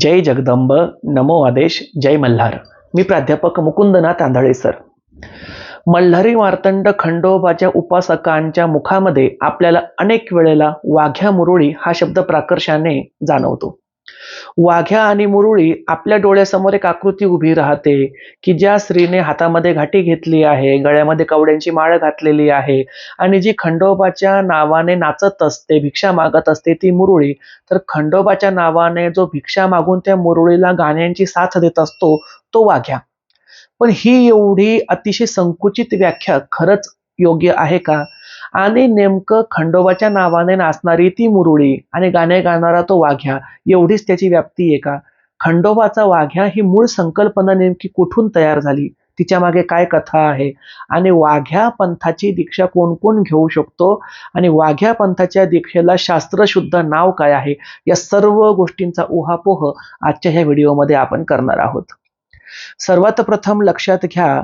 जय जगदंब नमो आदेश जय मल्हार. मी प्राध्यापक मुकुंदनाथ आंधळे सर. मल्हारी मार्तंड खंडोबाच्या उपासकांच्या मुखामध्ये आपल्याला अनेक वेळेला वाघ्या मुरुळी हा शब्द प्राकर्षाने जाणवतो. वाघ्या आणि मुरुळी आपल्या डोळ्यासमोर एक आकृती उभी राहते की ज्या स्त्रीने हातामध्ये घाटी घेतली आहे गळ्यामध्ये कवड्यांची माळ घातलेली आहे आणि जी खंडोबाच्या नावाने नाचत असते भिक्षा मागत असते ती मुरुळी. तर खंडोबाच्या नावाने जो भिक्षा मागून त्या मुरुळीला गाण्यांची साथ देत असतो तो वाघ्या. पण ही एवढी अतिशय संकुचित व्याख्या खरंच योग्य आहे का? आणि नेमकं खंडोबाच्या नावाने नाचणारी ती मुरुळी आणि गाणे गाणारा तो वाघ्या एवढीच त्याची व्याप्ती आहे का? खंडोबाचा वाघ्या ही मूळ संकल्पना नेमकी कुठून तयार झाली? तिच्यामागे काय कथा आहे? आणि वाघ्या पंथाची दीक्षा कोण कोण घेऊ शकतो? आणि वाघ्या पंथाच्या दीक्षेला शास्त्रशुद्ध नाव काय आहे? या सर्व गोष्टींचा उहापोह आजच्या ह्या व्हिडिओमध्ये आपण करणार आहोत. सर्वात प्रथम लक्षात घ्या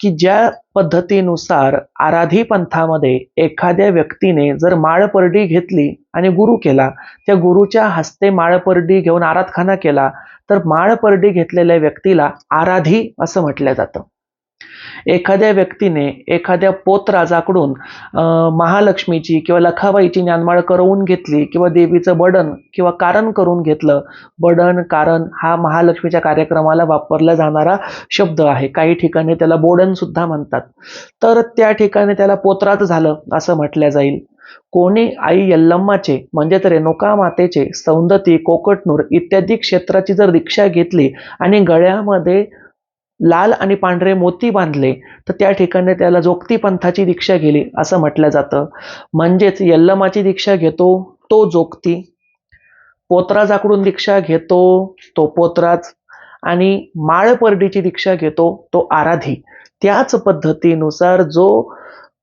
की ज्या पद्धतीनुसार आराधी पंथामध्ये एखाद्या व्यक्तीने जर माळपरडी घेतली आणि गुरु केला त्या गुरुच्या हस्ते माळपरडी घेऊन आराधखाना केला तर माळपरडी घेतलेल्या व्यक्तीला आराधी असं म्हटलं जातं. एखाद्या व्यक्तीने एखाद्या पोतराजाकडून महालक्ष्मीची किंवा लखाबाईची ज्ञानमाळ करवून घेतली किंवा देवीचं बडन किंवा कारण करून घेतलं बडन कारण हा महालक्ष्मीच्या कार्यक्रमाला वापरला जाणारा शब्द आहे. काही ठिकाणी त्याला बोडन सुद्धा म्हणतात. तर त्या ठिकाणी त्याला पोत्राच झालं असं म्हटलं जाईल. कोणी आई यल्लम्माचे म्हणजेच रेणुका मातेचे सौंदती कोकटनूर इत्यादी क्षेत्राची जर दीक्षा घेतली आणि गळ्यामध्ये लाल आणि पांढरे मोती बांधले तर त्या ठिकाणी त्याला जोगती पंथाची दीक्षा गेली असं म्हटलं जातं. म्हणजेच यल्लमाची दीक्षा घेतो तो जोगती. पोत्राजाकडून दीक्षा घेतो तो पोत्राज. आणि माळपर्डीची दीक्षा घेतो तो आराधी. त्याच पद्धतीनुसार जो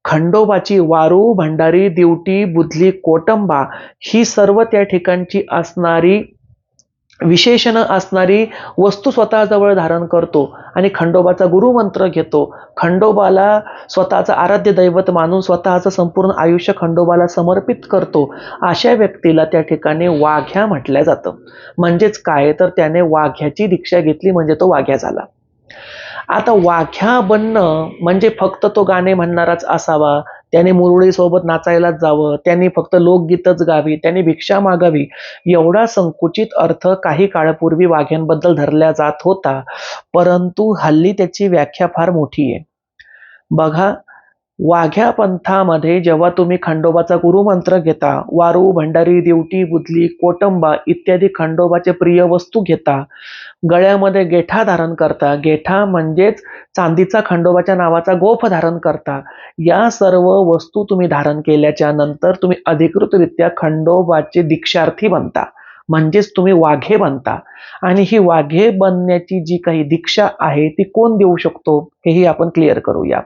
खंडोबाची वारू भंडारी दिवटी बुधली कोटंबा ही सर्व त्या ठिकाणची असणारी विशेषण असणारी वस्तू स्वतःजवळ धारण करतो आणि खंडोबाचा गुरुमंत्र घेतो. खंडोबाला स्वतःचं आराध्य दैवत मानून स्वतःचं संपूर्ण आयुष्य खंडोबाला समर्पित करतो. अशा व्यक्तीला त्या ठिकाणी वाघ्या म्हटलं जातं. म्हणजेच काय? तर त्याने वाघ्याची दीक्षा घेतली म्हणजे तो वाघ्या झाला. आता वाघ्या बनणं म्हणजे फक्त तो गाणे म्हणणाराच असावा त्याने मुरळीसोबत नाचायलाच जावं त्यांनी फक्त लोकगीतच गावी त्यांनी भिक्षा मागावी एवढा संकुचित अर्थ काही काळापूर्वी वाघ्यांबद्दल धरला जात होता. परंतु हल्ली त्याची व्याख्या फार मोठी आहे. बघा वाघ्या पंथामध्ये जेव्हा तुम्ही खंडोबाचा गुरुमंत्र घेता वारू भंडारी दिवटी बुधली कोटंबा इत्यादी खंडोबाचे प्रिय वस्तू घेता गळ्यामध्ये गेठा धारण करता. गेठा म्हणजेच चांदीचा खंडोबाच्या नावाचा गोफ धारण करता. या सर्व वस्तू तुम्ही धारण केल्याच्यानंतर तुम्ही अधिकृतरित्या खंडोबाचे दीक्षार्थी बनता. म्हणजेच तुम्ही वाघे बनता. आणि ही वाघे बनण्याची जी काही दीक्षा आहे ती कोण देऊ शकतो हेही आपण क्लिअर करूया.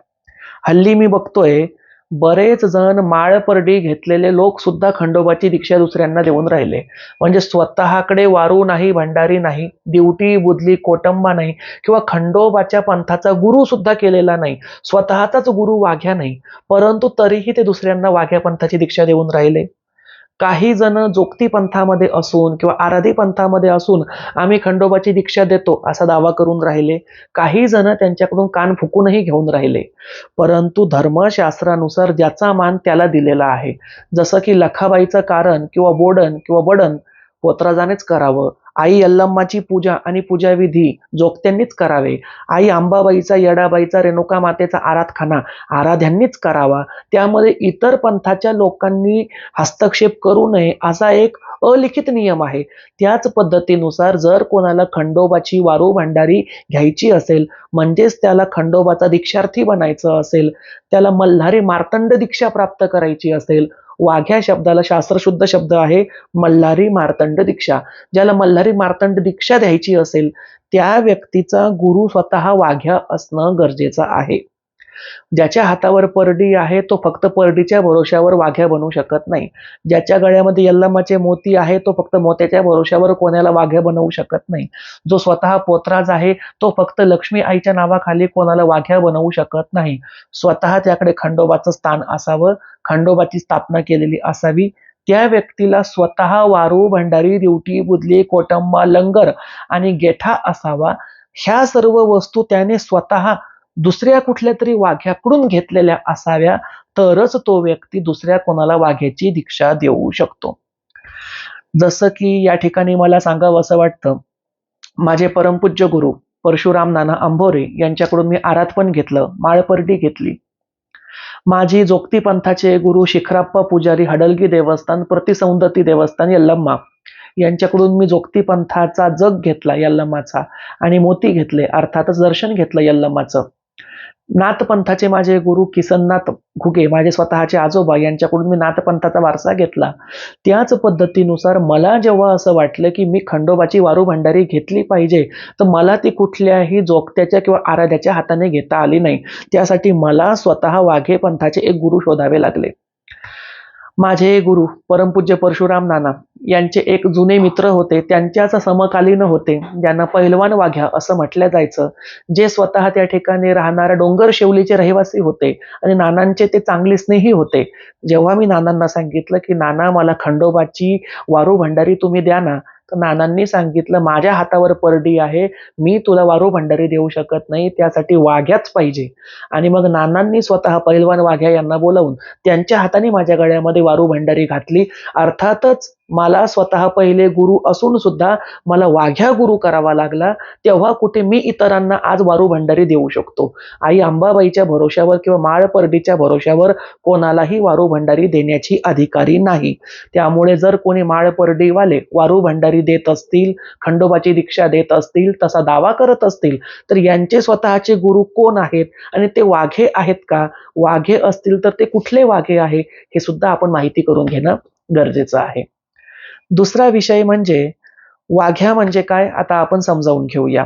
हल्ली मी बघतोय बरेच जण माळपरडी घेतलेले लोक सुद्धा खंडोबाची दीक्षा दुसऱ्यांना देऊन राहिले. म्हणजे स्वतःकडे वारू नाही भंडारी नाही दिवटी बुधली कोटंबा नाही किंवा खंडोबाच्या पंथाचा गुरु सुद्धा केलेला नाही स्वतःचाच गुरु वाघ्या नाही परंतु तरीही ते दुसऱ्यांना वाघ्या पंथाची दीक्षा देऊन राहिले. काही जण जोगती पंथामध्ये असून किंवा आराधी पंथामध्ये असून आम्ही खंडोबाची दीक्षा देतो असा दावा करून राहिले. काही जण त्यांच्याकडून कान फुकूनही घेऊन राहिले. परंतु धर्मशास्त्रानुसार ज्याचा मान त्याला दिलेला आहे. जसं की लखाबाईचं कारण किंवा बोडन किंवा बडन पोत्राजानेच करावं. आई यल्लम्माची पूजा आणि पूजाविधी जोगत्यांनीच करावे. आई आंबाबाईचा येडाबाईचा रेणुका मातेचा आराधखाना आराध्यांनीच करावा. त्यामध्ये इतर पंथाच्या लोकांनी हस्तक्षेप करू नये असा एक अलिखित नियम आहे. त्याच पद्धतीनुसार जर कोणाला खंडोबाची वारू भांडारी घ्यायची असेल म्हणजेच त्याला खंडोबाचा दीक्षार्थी बनायचं असेल त्याला मल्हारी मार्तंड दीक्षा प्राप्त करायची असेल वाघ्या शब्दाला शास्त्रशुद्ध शब्द आहे मल्हारी मार्तंड दीक्षा. ज्याला मल्हारी मार्तंड दीक्षा द्यायची असेल त्या व्यक्तीचा गुरु स्वतः वाघ्या असणं गरजेचं आहे. ज्याच्या हातावर परडी आहे तो फक्त परडीच्या भरोश्यावर वाघ्या बनवू शकत नाही. ज्याच्या गळ्यामध्ये यल्लमाचे मोती आहे तो फक्त मोत्याच्या भरोश्यावर कोणाला वाघ्या बनवू शकत नाही. जो स्वतः पोतराज आहे तो फक्त लक्ष्मी आईच्या नावाखाली कोणाला वाघ्या बनवू शकत नाही. स्वतः त्याकडे खंडोबाचं स्थान असावं खंडोबाची स्थापना केलेली असावी. त्या व्यक्तीला स्वतः वारू भंडारी दिवटी बुदली कोटंबा लंगर आणि गेठा असावा. ह्या सर्व वस्तू त्याने स्वतः दुसऱ्या कुठल्या तरी वाघ्याकडून घेतलेल्या असाव्या तरच तो व्यक्ती दुसऱ्या कोणाला वाघ्याची दीक्षा देऊ शकतो. जसं की या ठिकाणी मला सांगावं असं वाटतं माझे परमपूज्य गुरु परशुराम नाना अंभोरे यांच्याकडून मी आराधपण घेतलं माळपर्डी घेतली. माझी जोगती पंथाचे गुरु शिखराप्पा पुजारी हडलगी देवस्थान प्रतिसौंदती देवस्थान यल्लम्मा यांच्याकडून मी जोगती पंथाचा जग घेतला यल्लम्माचा आणि मोती घेतले अर्थातच दर्शन घेतलं यल्लम्माचं. नाथपंथाचे माझे गुरु किसननाथ घुगे माझे स्वतःचे आजोबा यांच्याकडून मी नाथपंथाचा वारसा घेतला. त्याच पद्धतीनुसार मला जेव्हा असं वाटलं की मी खंडोबाची वारू भंडारी घेतली पाहिजे तर मला ती कुठल्याही जोगत्याच्या किंवा आराध्याच्या हाताने घेता आली नाही. त्यासाठी मला स्वतः वाघे पंथाचे एक गुरु शोधावे लागले. माझे गुरु परमपूज्य परशुराम नाना यांचे एक जुने मित्र होते त्यांच्याच समकालीन होते. ज्यांना पहिलवान वाघ्या असं म्हटलं जायचं. जे स्वतः त्या ठिकाणी राहणाऱ्या डोंगर शेवलीचे रहिवासी होते आणि नानांचे ते चांगले स्नेही होते. जेव्हा मी नानांना सांगितलं की नाना मला खंडोबाची वारू भंडारी तुम्ही द्या ना तर नानांनी सांगितलं माझ्या हातावर परडी आहे मी तुला वारू भंडारी देऊ शकत नाही त्यासाठी वाघ्याच पाहिजे. आणि मग नानांनी स्वतः पैलवान वाघ्या यांना बोलावून त्यांच्या हाताने माझ्या गळ्यामध्ये वारू भंडारी घातली. अर्थातच मला स्वतः पहिले गुरु असून सुद्धा मला वाघ्या गुरु करावा लागला तेव्हा कुठे मी इतरांना आज वारू भंडारी देऊ शकतो? आई अंबाबाईच्या भरोश्यावर किंवा माळपर्डीच्या भरोश्यावर कोणालाही वारू भंडारी देण्याची अधिकारी नाही. त्यामुळे जर कोणी माळपर्डीवाले वारू भंडारी देत असतील खंडोबाची दीक्षा देत असतील तसा दावा करत असतील तर यांचे स्वतःचे गुरु कोण आहेत? आणि ते वाघे आहेत का? वाघे असतील तर ते कुठले वाघे आहे? हे सुद्धा आपण माहिती करून घेणं गरजेचं आहे. दुसरा विषय म्हणजे वाघ्या म्हणजे काय आता आपण समजावून घेऊया.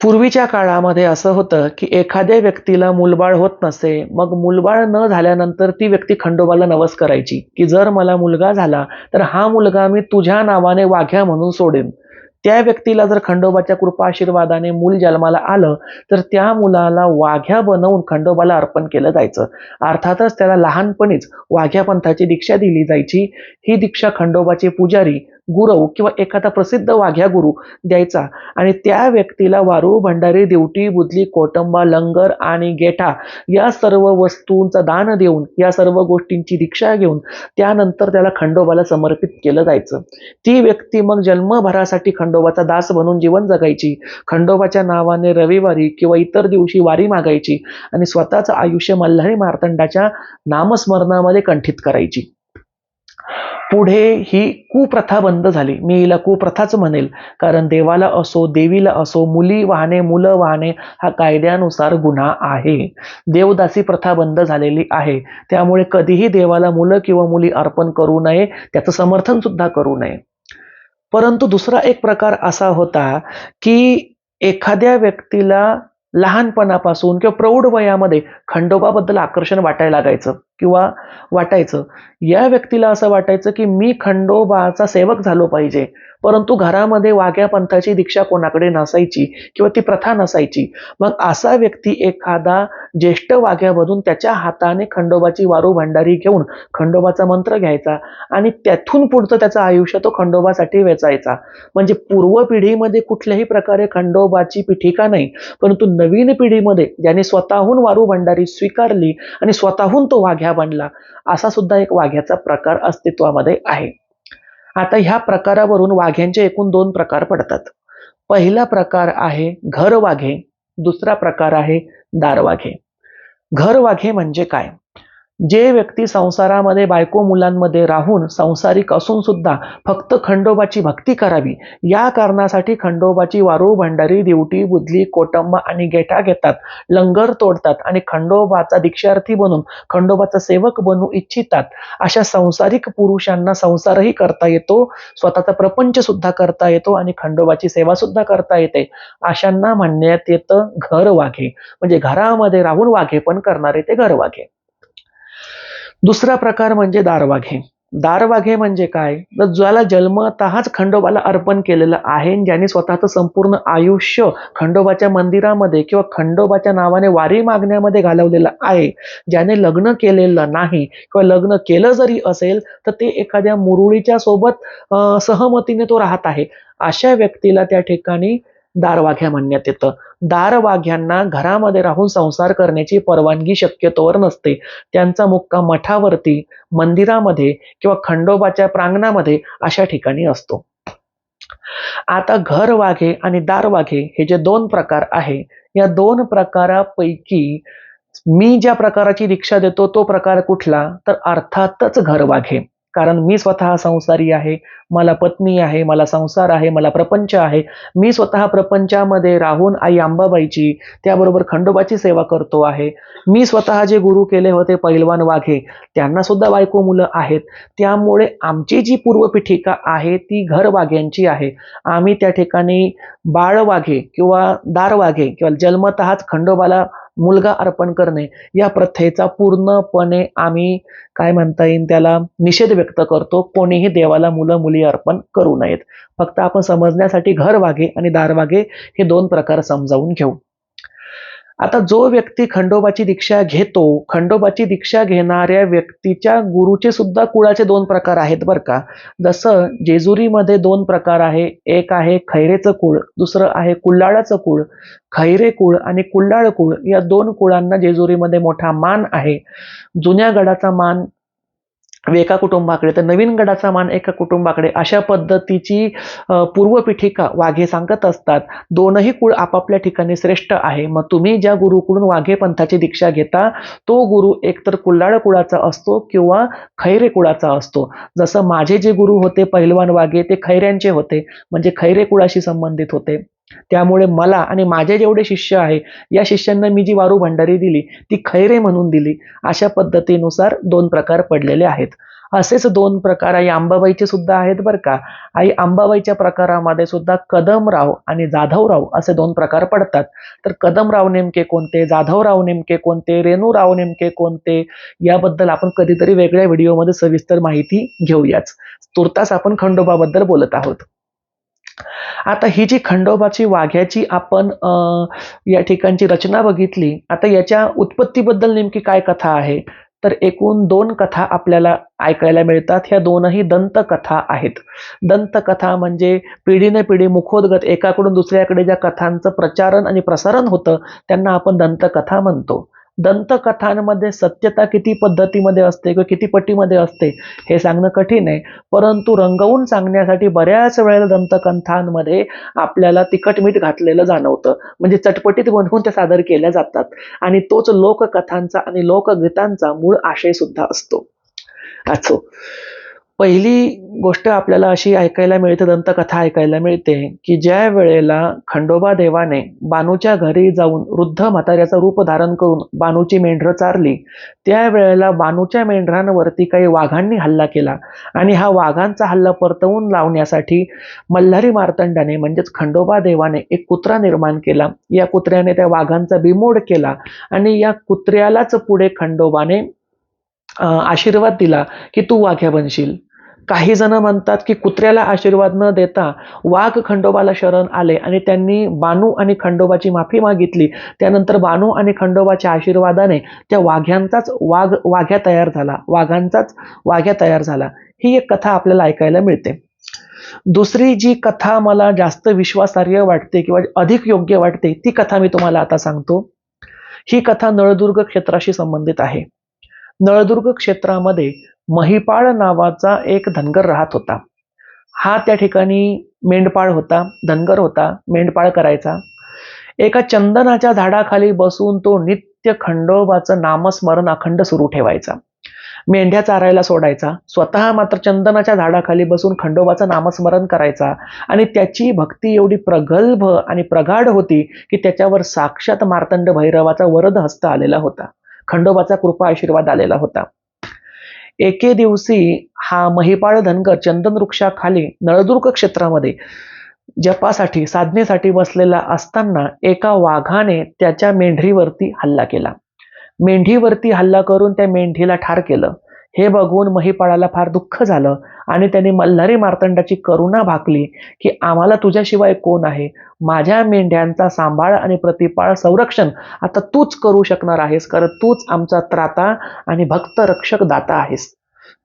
पूर्वीच्या काळामध्ये असं होतं की एखाद्या व्यक्तीला मूलबाळ होत नसे मग मूलबाळ न झाल्यानंतर ती व्यक्ती खंडोबाला नवस करायची की जर मला मुलगा झाला तर हा मुलगा मी तुझ्या नावाने वाघ्या म्हणून सोडेन. त्या व्यक्तीला जर खंडोबाच्या कृपा आशीर्वादाने मूल जन्माला आलं तर त्या मुलाला वाघ्या बनवून खंडोबाला अर्पण केलं जायचं. अर्थातच त्याला लहानपणीच वाघ्या पंथाची दीक्षा दिली जायची. ही दीक्षा खंडोबाचे पुजारी गुरव किंवा एखादा प्रसिद्ध वाघ्या गुरु द्यायचा. आणि त्या व्यक्तीला वारू भंडारी देवटी बुदली कोटंबा लंगर आणि गेठा या सर्व वस्तूंचा दान देऊन या सर्व गोष्टींची दीक्षा घेऊन त्यानंतर त्याला खंडोबाला समर्पित केलं जायचं. ती व्यक्ती मग जन्मभरासाठी खंडोबाचा दास बनून जीवन जगायची. खंडोबाच्या नावाने रविवारी किंवा इतर दिवशी वारी मागायची आणि स्वतःचं आयुष्य मल्हारी मार्तंडाच्या नामस्मरणामध्ये कंठित करायची. पुढे ही कुप्रथा बंद झाली. मी हिला कुप्रथाच म्हणेल. कारण देवाला असो देवीला असो मुली वाहने मुलं वाहने हा कायद्यानुसार गुन्हा आहे. देवदासी प्रथा बंद झालेली आहे. त्यामुळे कधीही देवाला मुलं किंवा मुली अर्पण करू नये त्याचं समर्थन सुद्धा करू नये. परंतु दुसरा एक प्रकार असा होता की एखाद्या व्यक्तीला लहानपणापासून किंवा प्रौढ वयामध्ये खंडोबाबद्दल आकर्षण वाटायला लागायचं किंवा वाटायचं. या व्यक्तीला असं वाटायचं की मी खंडोबाचा सेवक झालो पाहिजे. परंतु घरामध्ये वाघ्या पंथाची दीक्षा कोणाकडे नसायची किंवा ती प्रथा नसायची. मग असा व्यक्ती एखादा ज्येष्ठ वाघ्यामधून त्याच्या हाताने खंडोबाची वारू भंडारी घेऊन खंडोबाचा मंत्र घ्यायचा आणि त्यातून पुढचं त्याचं आयुष्य तो खंडोबासाठी वेचायचा. म्हणजे पूर्व पिढीमध्ये कुठल्याही प्रकारे खंडोबाची पिठिका नाही परंतु नवीन पिढीमध्ये ज्याने स्वतःहून वारू भंडारी स्वीकारली आणि स्वतःहून तो वाघ्या बनला. असा सुद्धा एक वाघ्याचा प्रकार अस्तित्वामध्ये आहे. आता ह्या प्रकारावरून वाघ्यांचे एकूण दोन प्रकार पडतात. पहिला प्रकार आहे घर वाघे दुसरा प्रकार आहे दार वाघे. घर वाघे म्हणजे काय? जे व्यक्ती संसारामध्ये बायको मुलांमध्ये राहून संसारिक असून सुद्धा फक्त खंडोबाची भक्ती करावी या कारणासाठी खंडोबाची वारू भंडारी दिवटी बुदली कोटंबा आणि गेठा घेतात लंगर तोडतात आणि खंडोबाचा दीक्षार्थी बनून खंडोबाचा सेवक बनू इच्छितात. अशा संसारिक पुरुषांना संसारही करता येतो स्वतःचा प्रपंच सुद्धा करता येतो आणि खंडोबाची सेवा सुद्धा करता येते. अशांना म्हणण्यात येतं घर वाघे. म्हणजे घरामध्ये राहून वाघे पण करणारे ते घर वाघे. दुसरा प्रकार म्हणजे दारवाघे. दारवाघे म्हणजे काय? तर ज्याला जन्मतःच खंडोबाला अर्पण केलेलं आहे ज्याने स्वतःचं संपूर्ण आयुष्य खंडोबाच्या मंदिरामध्ये किंवा खंडोबाच्या नावाने वारी मागण्यामध्ये घालवलेलं आहे. ज्याने लग्न केलेलं नाही किंवा लग्न केलं जरी असेल तर ते एखाद्या मुरुळीच्या सोबत सहमतीने तो राहत आहे. अशा व्यक्तीला त्या ठिकाणी दारवाघ्या म्हणण्यात येतं. दारवाघ्यांना घरामध्ये राहून संसार करण्याची परवानगी शक्यतोवर नसते. त्यांचा मुक्काम मठावरती मंदिरामध्ये किंवा खंडोबाच्या प्रांगणामध्ये अशा ठिकाणी असतो. आता घर वाघे आणि दार वाघे हे जे दोन प्रकार आहे या दोन प्रकारापैकी मी ज्या प्रकाराची दीक्षा देतो तो प्रकार कुठला? तर अर्थातच घर वाघे कारण मी स्वतः संसारी आहे मला पत्नी आहे मला संसार आहे मला प्रपंच आहे. मी स्वतः प्रपंचामध्ये राहून आई आंबाबाईची त्याबरोबर खंडोबाची सेवा करतो आहे. मी स्वतः जे गुरु केले होते पैलवान वाघे त्यांना सुद्धा बायको मुलं आहेत. त्यामुळे आमची जी पूर्वपीठिका आहे ती घर वाघ्यांची आहे. आम्ही त्या ठिकाणी बाळ वाघे किंवा दार वाघे किंवा जन्मतःच खंडोबाला मुलगा अर्पण करणे. या प्रथेचा पूर्णपणे आम्ही काय म्हणता येईल त्याला निषेध व्यक्त करतो. कोणीही देवाला मुलं मुली अर्पण करू नयेत. फक्त आपण समजण्यासाठी घर वाघे आणि दार वाघे हे दोन प्रकार समजावून घेऊ. आता जो व्यक्ती खंडोबाची दीक्षा घेतो खंडोबाची दीक्षा घेणाऱ्या व्यक्तीच्या गुरुचे सुद्धा कुळाचे दोन प्रकार आहेत बरं का. जसं जेजुरीमध्ये दोन प्रकार आहे एक आहे खैरेचं कुळ दुसरं आहे कुल्हाळाचं कुळ. खैरे कुळ आणि कुल्हाळ कुळ या दोन कुळांना जेजुरीमध्ये मोठा मान आहे. जुन्या गडाचा मान एका कुटुंबाकडे तर नवीन गडाचा मान एका कुटुंबाकडे अशा पद्धतीची पूर्वपीठिका वाघे सांगत असतात. दोनही कुळ आपापल्या ठिकाणी श्रेष्ठ आहे. मग तुम्ही ज्या गुरुकडून वाघे पंथाची दीक्षा घेता तो गुरु एकतर कुल्लाळ कुळाचा असतो किंवा खैरे कुळाचा असतो. जसं माझे जे गुरु होते पहिलवान वाघे ते खैऱ्यांचे होते. म्हणजे खैरे कुळाशी संबंधित होते. त्यामुळे मला आणि माझे जेवढे शिष्य आहे या शिष्यांना मी जी वारू भंडारी दिली ती खैरे म्हणून दिली अशा पद्धतीनुसार दोन प्रकार पडलेले आहेत. असेच दोन प्रकार आई अंबाबाईचे सुद्धा आहेत बरं का. आई अंबाबाईच्या प्रकारामध्ये सुद्धा कदमराव आणि जाधवराव असे दोन प्रकार पडतात. तर कदमराव नेमके कोणते जाधवराव नेमके कोणते रेणूराव नेमके कोणते याबद्दल आपण कधीतरी वेगळ्या व्हिडिओमध्ये सविस्तर माहिती घेऊयाच. तुर्तास आपण खंडोबाबद्दल बोलत आहोत. आता ही जी खंडोबाची वाघ्याची आपण या ठिकाणची रचना बघितली आता याच्या उत्पत्तीबद्दल नेमकी काय कथा आहे? तर एकूण दोन कथा आपल्याला ऐकायला मिळतात. ह्या दोनही दंतकथा आहेत. दंतकथा म्हणजे पिढीने पिढी मुखोद्गत एकाकडून दुसऱ्याकडे ज्या कथांचं प्रचारण आणि प्रसारण होतं त्यांना आपण दंतकथा म्हणतो. दंतकथांमध्ये सत्यता किती पद्धतीमध्ये असते किंवा किती पटीमध्ये असते हे सांगणं कठीण आहे. परंतु रंगवून सांगण्यासाठी बऱ्याच वेळेला दंतकथांमध्ये आपल्याला तिखट मीठ घातलेलं जाणवतं. म्हणजे चटपटीत बनवून त्या सादर केल्या जातात. आणि तोच लोककथांचा आणि लोकगीतांचा मूळ आशय सुद्धा असतो. असो पहिली गोष्ट आपल्याला अशी ऐकायला मिळते दंतकथा ऐकायला मिळते की ज्या वेळेला खंडोबा देवाने बानूच्या घरी जाऊन वृद्ध म्हाताऱ्याचं रूप धारण करून बानूची मेंढरं चारली त्यावेळेला बानूच्या मेंढरांवरती काही वाघांनी हल्ला केला. आणि हा वाघांचा हल्ला परतवून लावण्यासाठी मल्हारी मार्तंडाने म्हणजेच खंडोबा देवाने एक कुत्रा निर्माण केला. या कुत्र्याने त्या वाघांचा बिमोड केला आणि या कुत्र्यालाच पुढे खंडोबाने आशीर्वाद दिला की तू वाघ्या बनशील. काही जण म्हणतात की कुत्र्याला आशीर्वाद न देता वाघ खंडोबाला शरण आले आणि त्यांनी बानू आणि खंडोबाची माफी मागितली. त्यानंतर बानू आणि खंडोबाच्या आशीर्वादाने त्या वाघ्यांचाच वाघ वाघ्या तयार झाला. वाघांचाच वाघ्या तयार झाला. ही एक कथा आपल्याला ऐकायला मिळते. दुसरी जी कथा मला जास्त विश्वासार्ह वाटते किंवा अधिक योग्य वाटते ती कथा मी तुम्हाला आता सांगतो. ही कथा नळदुर्ग क्षेत्राशी संबंधित आहे. नळदुर्ग क्षेत्रामध्ये महिपाळ नावाचा एक धनगर राहत होता. हा त्या ठिकाणी मेंढपाळ होता धनगर होता मेंढपाळ करायचा. एका चंदनाच्या झाडाखाली बसून तो नित्य खंडोबाचं नामस्मरण अखंड सुरू ठेवायचा. मेंढ्या चारायला सोडायचा. स्वतः मात्र चंदनाच्या झाडाखाली बसून खंडोबाचं नामस्मरण करायचा आणि त्याची भक्ती एवढी प्रगल्भ आणि प्रगाढ होती की त्याच्यावर साक्षात मार्तंड भैरवाचा वरद हस्त आलेला होता. खंडोबाचा कृपा आशीर्वाद आलेला होता. एके दिवशी हा महिपाळ धनगर चंदन वृक्षाखाली नळदुर्ग क्षेत्रामध्ये जपासाठी साधनेसाठी बसलेला असताना एका वाघाने त्याच्या मेंढरीवरती हल्ला केला. मेंढीवरती हल्ला करून त्या मेंढीला ठार केलं. हे बघून महिपाळाला फार दुःख झालं आणि त्याने मल्हारी मार्तंडाची करुणा भाकली की आम्हाला तुझ्याशिवाय कोण आहे? माझ्या मेंढ्यांचा सांभाळ आणि प्रतिपाळ संरक्षण आता तूच करू शकणार आहेस कारण तूच आमचा त्राता आणि भक्त रक्षक दाता आहेस.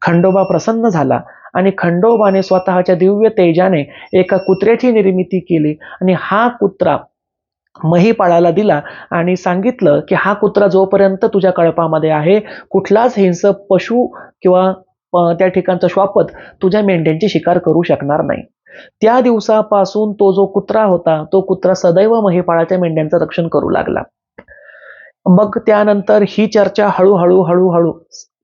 खंडोबा प्रसन्न झाला आणि खंडोबाने स्वतःच्या दिव्य तेजाने एका कुत्र्याची निर्मिती केली आणि हा कुत्रा महिपाळाला दिला आणि सांगितलं की हा कुत्रा जोपर्यंत तुझ्या कळपामध्ये आहे कुठलाच हिंसक पशु किंवा त्या ठिकाणचा श्वापद तुझ्या मेंढ्यांची शिकार करू शकणार नाही. त्या दिवसापासून तो जो कुत्रा होता तो कुत्रा सदैव महिपाळाच्या मेंढ्यांचं रक्षण करू लागला. मग त्यानंतर ही चर्चा हळूहळू हळूहळू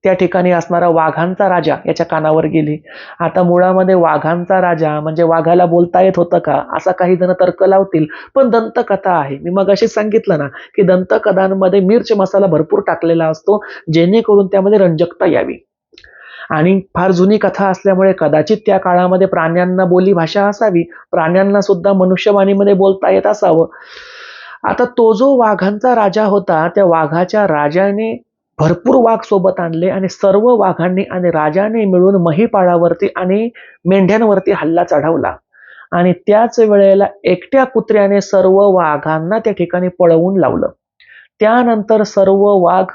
त्या ठिकाणी असणारा वाघांचा राजा याच्या कानावर गेली. आता मुळामध्ये वाघांचा राजा म्हणजे वाघाला बोलता येत होतं का? असा काही जण तर्क लावतील. पण दंतकथा आहे. मी मग अशीच सांगितलं ना की दंतकथांमध्ये मिर्च मसाला भरपूर टाकलेला असतो जेणेकरून त्यामध्ये रंजकता यावी. आणि फार जुनी कथा असल्यामुळे कदाचित त्या काळामध्ये प्राण्यांना बोली भाषा असावी. प्राण्यांना सुद्धा मनुष्यवाणीमध्ये बोलता येत असावं. आता तो जो वाघांचा राजा होता त्या वाघाच्या राजाने भरपूर वाघ सोबत आणले आणि सर्व वाघांनी आणि राजाने मिळून महिपाळावरती आणि मेंढ्यांवरती हल्ला चढवला. आणि त्याच वेळेला एकट्या कुत्र्याने सर्व वाघांना त्या ठिकाणी पळवून लावलं. त्यानंतर सर्व वाघ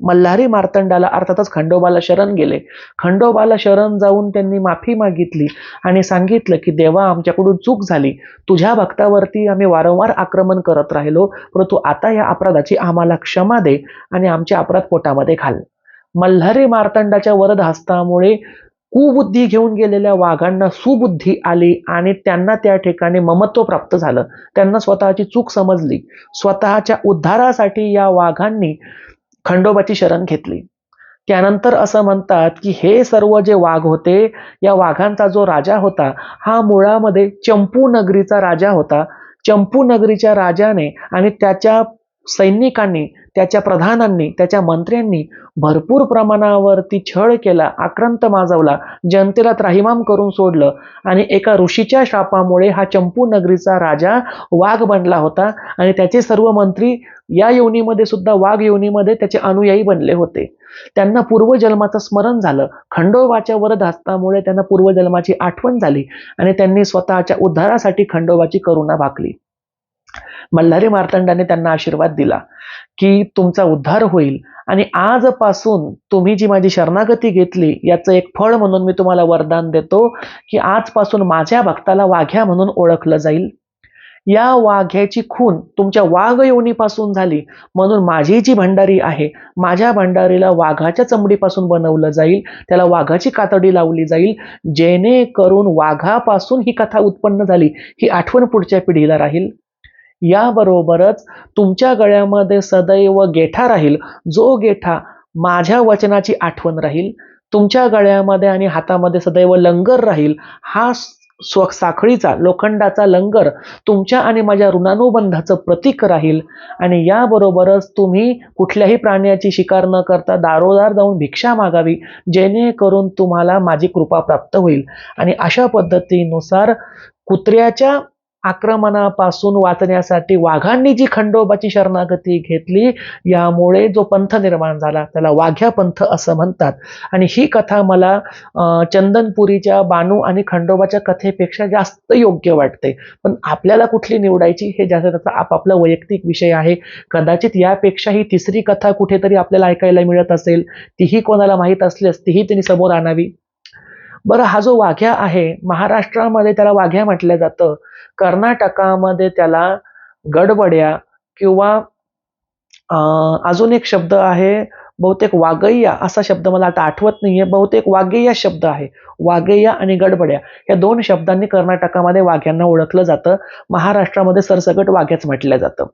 मल्हारी मार्तंडाला अर्थातच खंडोबाला शरण गेले. खंडोबाला शरण जाऊन त्यांनी माफी मागितली आणि सांगितलं की देवा आमच्याकडून चूक झाली. तुझ्या भक्तावरती आम्ही वारंवार आक्रमण करत राहिलो परंतु आता या अपराधाची आम्हाला क्षमा दे आणि आमचे अपराध पोटामध्ये घाल. मल्हारी मार्तंडाच्या वरद हस्तामुळे कुबुद्धी घेऊन गेलेल्या वाघांना सुबुद्धी आली आणि त्यांना त्या ठिकाणी ममत्व प्राप्त झालं. त्यांना स्वतःची चूक समजली. स्वतःच्या उद्धारासाठी या वाघांनी खंडोबाची शरण घेतली. त्यानंतर असं म्हणतात की हे सर्व जे वाघ होते या वाघांचा जो राजा होता हा मुळामध्ये चंपू नगरीचा राजा होता. चंपू नगरीच्या राजाने आणि त्याच्या सैनिकांनी त्याच्या प्रधानांनी त्याच्या मंत्र्यांनी भरपूर प्रमाणावरती छळ केला आक्रंत माजवला जनतेला त्राहिमाम करून सोडलं आणि एका ऋषीच्या शापामुळे हा चंपू नगरीचा राजा वाघ बनला होता आणि त्याचे सर्व मंत्री या योनीमध्ये सुद्धा वाघ योनीमध्ये त्याचे अनुयायी बनले होते. त्यांना पूर्वजन्माचं स्मरण झालं. खंडोबाच्या वरद हस्तामुळे त्यांना पूर्वजन्माची आठवण झाली आणि त्यांनी स्वतःच्या उद्धारासाठी खंडोबाची करुणा भाकली. मल्हारी मार्तंडाने त्यांना आशीर्वाद दिला की तुमचा उद्धार होईल आणि आजपासून तुम्ही जी माझी शरणागती घेतली याचं एक फळ म्हणून मी तुम्हाला वरदान देतो की आजपासून माझ्या भक्ताला वाघ्या म्हणून ओळखलं जाईल. या वाघ्याची खून तुमच्या वाघ योनीपासून झाली. म्हणून माझी जी भंडारी आहे माझ्या भंडारीला वाघाच्या चमडीपासून बनवलं जाईल. त्याला वाघाची कातडी लावली जाईल. जेणेकरून वाघापासून ही कथा उत्पन्न झाली. ही आठवण पुढच्या पिढीला राहील. याबरोबरच तुमच्या गळ्यामध्ये सदैव गेठा राहील. जो गेठा माझ्या वचनाची आठवण राहील. तुमच्या गळ्यामध्ये आणि हातामध्ये सदैव लंगर राहील. हा स्व साखळीचा लोखंडाचा लंगर तुमच्या आणि माझ्या ऋणानुबंधाचं प्रतीक राहील. आणि याबरोबरच तुम्ही कुठल्याही प्राण्याची शिकार न करता दारोदार जाऊन भिक्षा मागावी जेणेकरून तुम्हाला माझी कृपा प्राप्त होईल. आणि अशा पद्धतीनुसार कुत्र्याच्या आक्रमणापासून वाचण्यासाठी वाघांनी जी खंडोबाची शरणागती घेतली यामुळे जो पंथ निर्माण झाला त्याला वाघ्या पंथ असं म्हणतात. आणि ही कथा मला चंदनपुरीच्या बानू आणि खंडोबाच्या कथेपेक्षा जास्त योग्य वाटते. पण आपल्याला कुठली निवडायची हे ज्याचा त्याचा आपापला वैयक्तिक विषय आहे. कदाचित यापेक्षा ही तिसरी कथा कुठेतरी आपल्याला ऐकायला मिळत असेल तीही कोणाला माहीत असल्यास तीही त्यांनी समोर आणावी. बरं हा जो वाघ्या आहे महाराष्ट्रामध्ये त्याला वाघ्या म्हटलं जातं. कर्नाटकामध्ये त्याला गडबड्या किंवा अजून एक शब्द आहे बहुतेक वागैया असा शब्द मला आता आठवत नाहीये. बहुतेक वागैया शब्द आहे. वागैया आणि गडबड्या या दोन शब्दांनी कर्नाटकामध्ये वाघ्यांना ओळखलं जातं. महाराष्ट्रामध्ये सरसगट वाघ्याच म्हटलं जातं.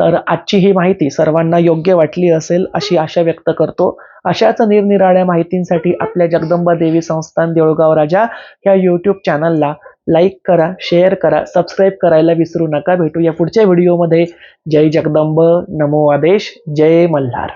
तर आजची ही माहिती सर्वांना योग्य वाटली असेल अशी आशा व्यक्त करतो. अशाच निरनिराळ्या माहितींसाठी आपल्या जगदंबा देवी संस्थान देऊळगाव राजा या यूट्यूब चॅनलला लाईक करा शेअर करा सबस्क्राईब करायला विसरू नका. भेटू या पुढच्या व्हिडिओमध्ये जय जगदंब. नमो आदेश. जय मल्हार.